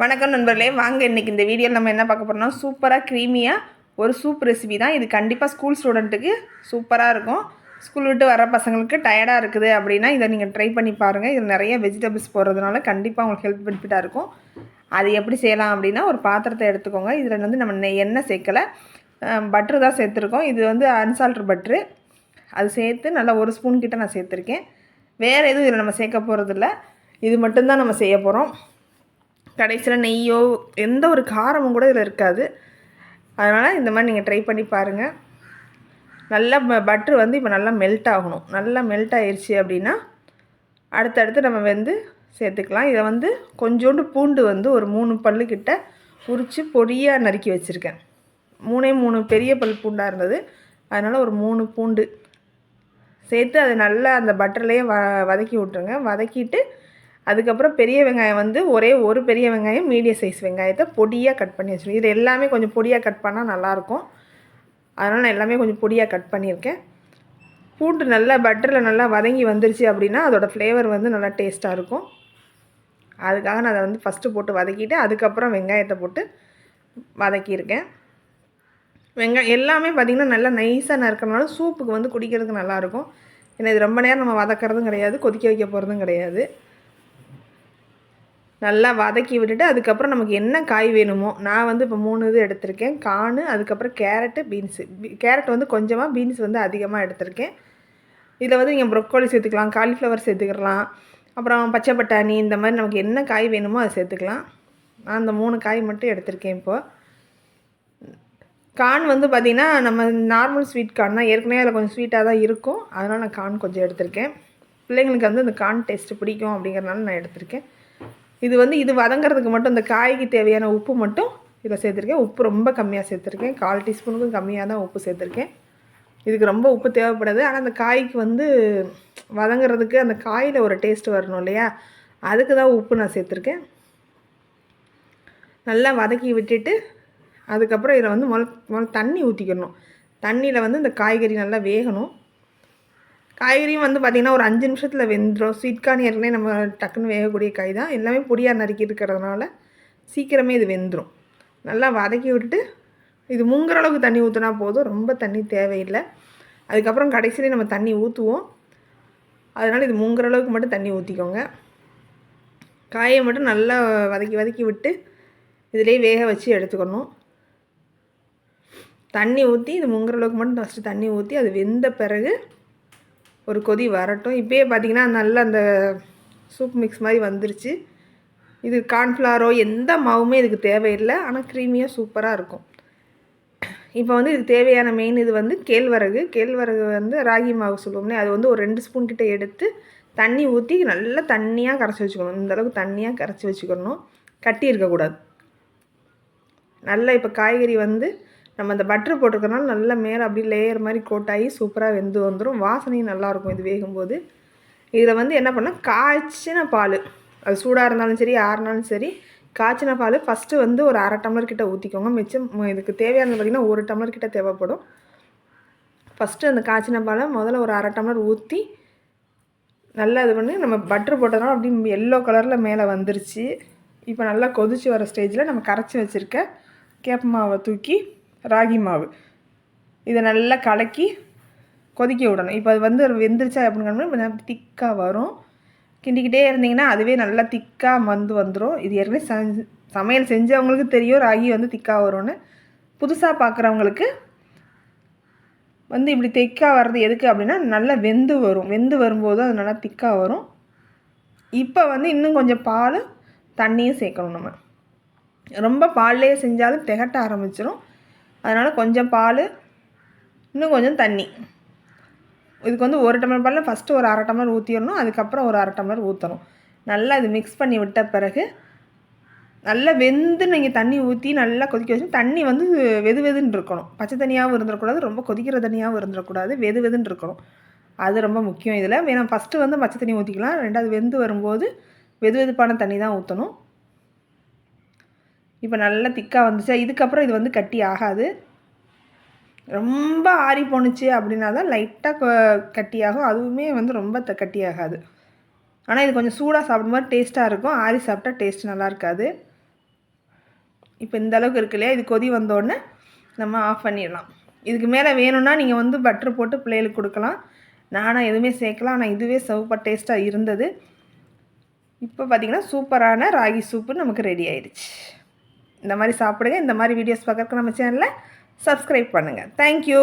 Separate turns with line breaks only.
வணக்கம் நண்பர்களே வாங்க இன்றைக்கி இந்த வீடியோவில் நம்ம என்ன பார்க்க போகிறோம்னா சூப்பராக க்ரீமியாக ஒரு சூப் ரெசிபி தான். இது கண்டிப்பாக ஸ்கூல் ஸ்டூடெண்ட்டுக்கு சூப்பராக இருக்கும். ஸ்கூல் விட்டு வர பசங்களுக்கு டயர்டாக இருக்குது அப்படின்னா இதை நீங்கள் ட்ரை பண்ணி பாருங்கள் இதில் நிறைய வெஜிடபிள்ஸ் போடுறதுனால கண்டிப்பாக உங்களுக்கு ஹெல்த் பெனிஃபிட்டாக இருக்கும். அது எப்படி செய்யலாம் அப்படின்னா ஒரு பாத்திரத்தை எடுத்துக்கோங்க. இதில் வந்து நம்ம எண்ணெய் சேர்க்கலை. பட்ரு தான் சேர்த்துருக்கோம். இது வந்து அன்சால்ட்ரு பட்ரு அது சேர்த்து நல்லா ஒரு ஸ்பூன் கிட்ட நான் சேர்த்துருக்கேன். வேறு எதுவும் இதில் நம்ம சேர்க்க போகிறதில்ல இது மட்டும்தான் நம்ம செய்ய போகிறோம் கடைசியில் நெய்யோ எந்த ஒரு காரமும் கூட இதில் இருக்காது. அதனால் இந்த மாதிரி நீங்கள் ட்ரை பண்ணி பாருங்கள் நல்லா பட்ரு வந்து இப்போ நல்லா மெல்ட் ஆகணும். நல்லா மெல்ட் ஆயிடுச்சு அப்படின்னா அடுத்தடுத்து நம்ம வந்து சேர்த்துக்கலாம். இதை வந்து கொஞ்சோண்டு பூண்டு வந்து ஒரு மூணு பல்லு கிட்ட உரித்து பொடியாக நறுக்கி வச்சுருக்கேன். மூணே மூணு பெரிய பல் பூண்டாக இருந்தது. அதனால் ஒரு மூணு பூண்டு சேர்த்து அதை நல்லா அந்த பட்டர்லேயே வ வதக்கி விட்ருங்க வதக்கிட்டு அதுக்கப்புறம் பெரிய வெங்காயம் வந்து ஒரே ஒரு பெரிய வெங்காயம் மீடியம் சைஸ் வெங்காயத்தை பொடியாக கட் பண்ணி வச்சுருக்கேன் இது எல்லாமே கொஞ்சம் பொடியாக கட் பண்ணால் நல்லாயிருக்கும். அதனால் நான் எல்லாமே கொஞ்சம் பொடியாக கட் பண்ணியிருக்கேன். பூண்டு நல்லா பட்டரில் நல்லா வதங்கி வந்துருச்சு அப்படின்னா அதோடய ஃப்ளேவர் வந்து நல்லா டேஸ்ட்டாக இருக்கும். அதுக்காக நான் அதை வந்து ஃபஸ்ட்டு போட்டு வதக்கிட்டு அதுக்கப்புறம் வெங்காயத்தை போட்டு வதக்கியிருக்கேன். வெங்காயம் எல்லாமே பார்த்திங்கன்னா நல்லா நைஸாக நறுக்கிறனால சூப்புக்கு வந்து குடிக்கிறதுக்கு நல்லாயிருக்கும் ஏன்னா இது ரொம்ப நேரம் நம்ம வதக்கிறதும் கிடையாது கொதிக்க வைக்க போகிறதும் கிடையாது. நல்லா வதக்கி விட்டுட்டு அதுக்கப்புறம் நமக்கு என்ன காய் வேணுமோ நான் வந்து இப்போ மூணு இது எடுத்திருக்கேன். கானு அதுக்கப்புறம் கேரட்டு பீன்ஸு. கேரட் வந்து கொஞ்சமாக பீன்ஸ் வந்து அதிகமாக எடுத்திருக்கேன். இதில் வந்து நீங்கள் ப்ரொக்கோலி சேர்த்துக்கலாம் காலிஃப்ளவர் சேர்த்துக்கலாம். அப்புறம் பச்சை பட்டாணி இந்த மாதிரி நமக்கு என்ன காய் வேணுமோ அதை சேர்த்துக்கலாம். நான் அந்த மூணு காய் மட்டும் எடுத்திருக்கேன் இப்போது கான் வந்து பார்த்திங்கன்னா நம்ம நார்மல் ஸ்வீட் கான் தான். ஏற்கனவே அதில் கொஞ்சம் ஸ்வீட்டாக தான் இருக்கும். அதனால் நான் கான் கொஞ்சம் எடுத்திருக்கேன். பிள்ளைங்களுக்கு வந்து இந்த கான் டேஸ்ட்டு பிடிக்கும் அப்படிங்கிறனால நான் எடுத்திருக்கேன். இது வந்து இது வதங்கிறதுக்கு மட்டும் இந்த காய்க்கு தேவையான உப்பு மட்டும் இதில் சேர்த்துருக்கேன். உப்பு ரொம்ப கம்மியாக சேர்த்துருக்கேன். கால் டீஸ்பூனுக்கும் கம்மியாக தான் உப்பு சேர்த்துருக்கேன். இதுக்கு ரொம்ப உப்பு தேவைப்படாது. ஆனால் அந்த காய்க்கு வந்து வதங்குறதுக்கு அந்த காயில் ஒரு டேஸ்ட் வரணும் இல்லையா? அதுக்கு தான் உப்பு நான் சேர்த்துருக்கேன். நல்லா வதக்கி விட்டுட்டு அதுக்கப்புறம் இதில் வந்து முதல் முதல்ல தண்ணி ஊற்றிக்கணும் தண்ணியில் வந்து இந்த காய்கறி நல்லா வேகணும். காய்கறியும் வந்து பார்த்திங்கன்னா ஒரு அஞ்சு நிமிஷத்தில் வெந்துடும் ஸ்வீட் கார்ன் ஏற்கனவே நம்ம டக்குன்னு வேகக்கூடிய காய் தான். எல்லாமே பொடியாக நறுக்கி இருக்கிறதுனால சீக்கிரமே இது வெந்துடும் நல்லா வதக்கி விட்டுட்டு இது முங்குற அளவுக்கு தண்ணி ஊற்றினா போதும். ரொம்ப தண்ணி தேவையில்லை. அதுக்கப்புறம் கடைசியிலே நம்ம தண்ணி ஊற்றுவோம் அதனால் இது முங்குற அளவுக்கு மட்டும் தண்ணி ஊற்றிக்கோங்க காயை மட்டும் நல்லா வதக்கி வதக்கி விட்டு இதிலே வேக வச்சு எடுத்துக்கணும். தண்ணி ஊற்றி இது முங்குற அளவுக்கு மட்டும் ஃபஸ்ட்டு தண்ணி ஊற்றி அது வெந்த பிறகு ஒரு கொதி வரட்டும். இப்போயே பார்த்தீங்கன்னா நல்ல அந்த சூப் மிக்ஸ் மாதிரி வந்துருச்சு. இது கார்ன்ஃப்ளாரோ எந்த மாவுமே இதுக்கு தேவையில்லை. ஆனால் க்ரீமியாக சூப்பராக இருக்கும். இப்போ வந்து இதுக்கு தேவையான மெயின் இது வந்து கேழ்வரகு. கேழ்வரகு வந்து ராகி மாவு சொல்லுவோம்னே அது வந்து ஒரு ரெண்டு ஸ்பூன் கிட்டே எடுத்து தண்ணி ஊற்றி நல்லா தண்ணியாக கரைச்சி வச்சுக்கணும். இந்த அளவுக்கு தண்ணியாக கரைச்சி வச்சுக்கணும். கட்டி இருக்கக்கூடாது. நல்லா இப்போ காய்கறி வந்து நம்ம அந்த பட்ரு போட்டிருக்கறனால நல்லா மேலே அப்படியே லேயர் மாதிரி கோட்டாகி சூப்பராக வெந்து வந்துடும் வாசனையும் நல்லாயிருக்கும் இது வேகும்போது. இதில் வந்து என்ன பண்ணால் காய்ச்சின பால். அது சூடாக இருந்தாலும் சரி ஆறுனாலும் சரி காய்ச்சின பால் ஃபஸ்ட்டு வந்து ஒரு அரை டம்ளர் கிட்ட ஊற்றிக்கோங்க மிச்சம் இதுக்கு தேவையானது பார்த்திங்கன்னா ஒரு டம்ளர் கிட்ட தேவைப்படும். ஃபஸ்ட்டு அந்த காய்ச்சின பாலை முதல்ல ஒரு அரை டம்ளர் ஊற்றி நல்லா இது பண்ணி நம்ம பட்டர் போட்டதுனால அப்படியே எல்லோ கலரில் மேலே வந்துருச்சு. இப்போ நல்லா கொதிச்சு வர ஸ்டேஜில் நம்ம கரைச்சி வச்சுருக்க கேப்ப மாவை தூக்கி ராகி மாவு. இதை நல்லா கலக்கி கொதிக்க விடணும். இப்போ அது வந்து வெந்துருச்சா அப்படிங்கிற கொஞ்சம் திக்காக வரும். கிண்டிக்கிட்டே இருந்தீங்கன்னா அதுவே நல்லா திக்காக வந்து வந்துடும் இது ஏற்கனவே செஞ்சு சமையல் செஞ்சவங்களுக்கு தெரியும் ராகி வந்து திக்காக வரும்னு. புதுசாக பார்க்குறவங்களுக்கு வந்து இப்படி திக்காக வர்றது எதுக்கு அப்படின்னா நல்லா வெந்து வரும். வெந்து வரும்போது அது நல்லா திக்காக வரும். இப்போ வந்து இன்னும் கொஞ்சம் பால் தண்ணியும் சேர்க்கணும் நம்ம. ரொம்ப பால்லையே செஞ்சாலும் திகட்ட ஆரம்பிச்சிடும் அதனால் கொஞ்சம் பால் இன்னும் கொஞ்சம் தண்ணி. இதுக்கு வந்து ஒரு டம்ளர் பாலில் ஃபஸ்ட்டு ஒரு அரை டம்ளர் ஊற்றிடணும் அதுக்கப்புறம் ஒரு அரை டம்ளர் ஊற்றணும் நல்லா இது மிக்ஸ் பண்ணி விட்ட பிறகு நல்லா வெந்து நீங்கள் தண்ணி ஊற்றி நல்லா கொதிக்க வச்சு தண்ணி வந்து வெது வெதுன்னு இருக்கணும். பச்சை தண்ணியாகவும் இருந்துடக்கூடாது ரொம்ப கொதிக்கிற தண்ணியாகவும் இருந்துடக்கூடாது வெது வெதுன்னு இருக்கணும். அது ரொம்ப முக்கியம் இதில். வேணாம் ஃபஸ்ட்டு வந்து பச்சை தண்ணி ஊற்றிக்கலாம் ரெண்டாவது வெந்து வரும்போது வெது வெதுப்பான தண்ணி தான் ஊற்றணும் இப்போ நல்லா திக்காக வந்துச்சு. இதுக்கப்புறம் இது வந்து கட்டி ஆகாது. ரொம்ப ஆறி போணுச்சு அப்படின்னா தான் லைட்டாக கட்டியாகும். அதுவுமே வந்து ரொம்ப த கட்டியாகாது. ஆனால் இது கொஞ்சம் சூடாக சாப்பிடும்போது டேஸ்ட்டாக இருக்கும். ஆறி சாப்பிட்டா டேஸ்ட் நல்லா இருக்காது. இப்போ இந்த அளவுக்கு இருக்கு இல்லையா? இது கொதி வந்தோடனே நம்ம ஆஃப் பண்ணிடலாம். இதுக்கு மேலே வேணும்னா நீங்கள் வந்து பட்டர் போட்டு பிள்ளைகளுக்கு கொடுக்கலாம். நானாக எதுவுமே சேர்க்கலாம் ஆனால் இதுவே சவுப்பாக டேஸ்ட்டாக இருந்தது. இப்போ பார்த்திங்கன்னா சூப்பரான ராகி சூப்பு நமக்கு ரெடி ஆயிடுச்சு. இந்த மாதிரி சாப்பிடுங்க. இந்த மாதிரி வீடியோஸ் பார்க்குறக்கு நம்ம சேனலில் சப்ஸ்கிரைப் பண்ணுங்கள் தேங்க்யூ